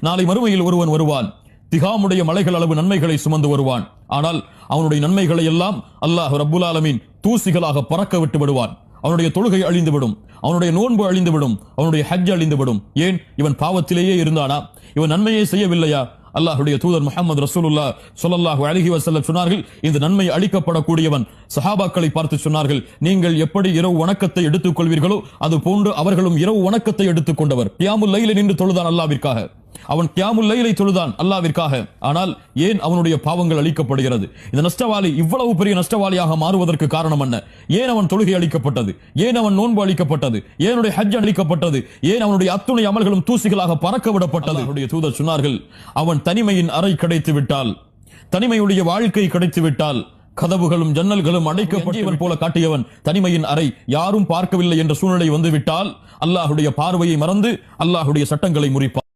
நாளை மறுமையில் ஒருவன் வருவான். திகாமுடைய மலைகள் அளவு நன்மைகளை சுமந்து வருவான். ஆனால் அவனுடைய நன்மைகளை எல்லாம் அல்லாஹ் ரப்புல் ஆலமீன் தூசிகளாக பறக்க விட்டு விடுவான். அவனுடைய தொழுகை அழிந்துவிடும் அவனுடைய நோன்பு அழிந்துவிடும் அவனுடைய ஹஜ் அழிந்துவிடும் ஏன்? இவன் பாவத்திலேயே இருந்தானா? இவன் நன்மையை செய்யவில்லையா? அல்லாஹ்வுடைய தூதர் முகமது ரசூலுல்லா சொல்லல்லாஹு அழகி வஸல்லம் சொன்னார்கள் இந்த நன்மை அளிக்கப்படக்கூடியவன் சஹாபாக்களை பார்த்து சொன்னார்கள் நீங்கள் எப்படி இரவு வணக்கத்தை எடுத்துக் கொள்வீர்களோ அது போன்று அவர்களும் இரவு வணக்கத்தை எடுத்துக் கொண்டவர். கியாமுல் லைல நின்று தொழுதான் அல்லாவிற்காக. அவன் கியாமுல் லைலை தொழுதான் அல்லாவிற்காக. ஆனால் ஏன் அவனுடைய பாவங்கள் அளிக்கப்படுகிறது இந்த நஷ்டவாளி இவ்வளவு பெரிய நஷ்டவாளியாக மாறுவதற்கு காரணம் என்ன? ஏன் அவன் தொழுகை அளிக்கப்பட்டது ஏன் அவன் நோன்பு அளிக்கப்பட்டது ஏனுடைய ஹஜ் அளிக்கப்பட்டது ஏன் அவனுடைய அத்துணை அமல்களும் தூசிகளாக பறக்க விடப்பட்டது? அவருடைய தூதர் சொன்னார்கள் அவன் தனிமையின் அறை கிடைத்து விட்டால் தனிமையுடைய வாழ்க்கை கிடைத்து விட்டால் கதவுகளும் ஜன்னல்களும் அடைக்கப்பட்டவன் போல காட்டியவன் தனிமையின் அறை யாரும் பார்க்கவில்லை என்ற சூழ்நிலை வந்துவிட்டால் அல்லாஹுடைய பார்வையை மறந்து அல்லாஹுடைய சட்டங்களை முறிப்பான்.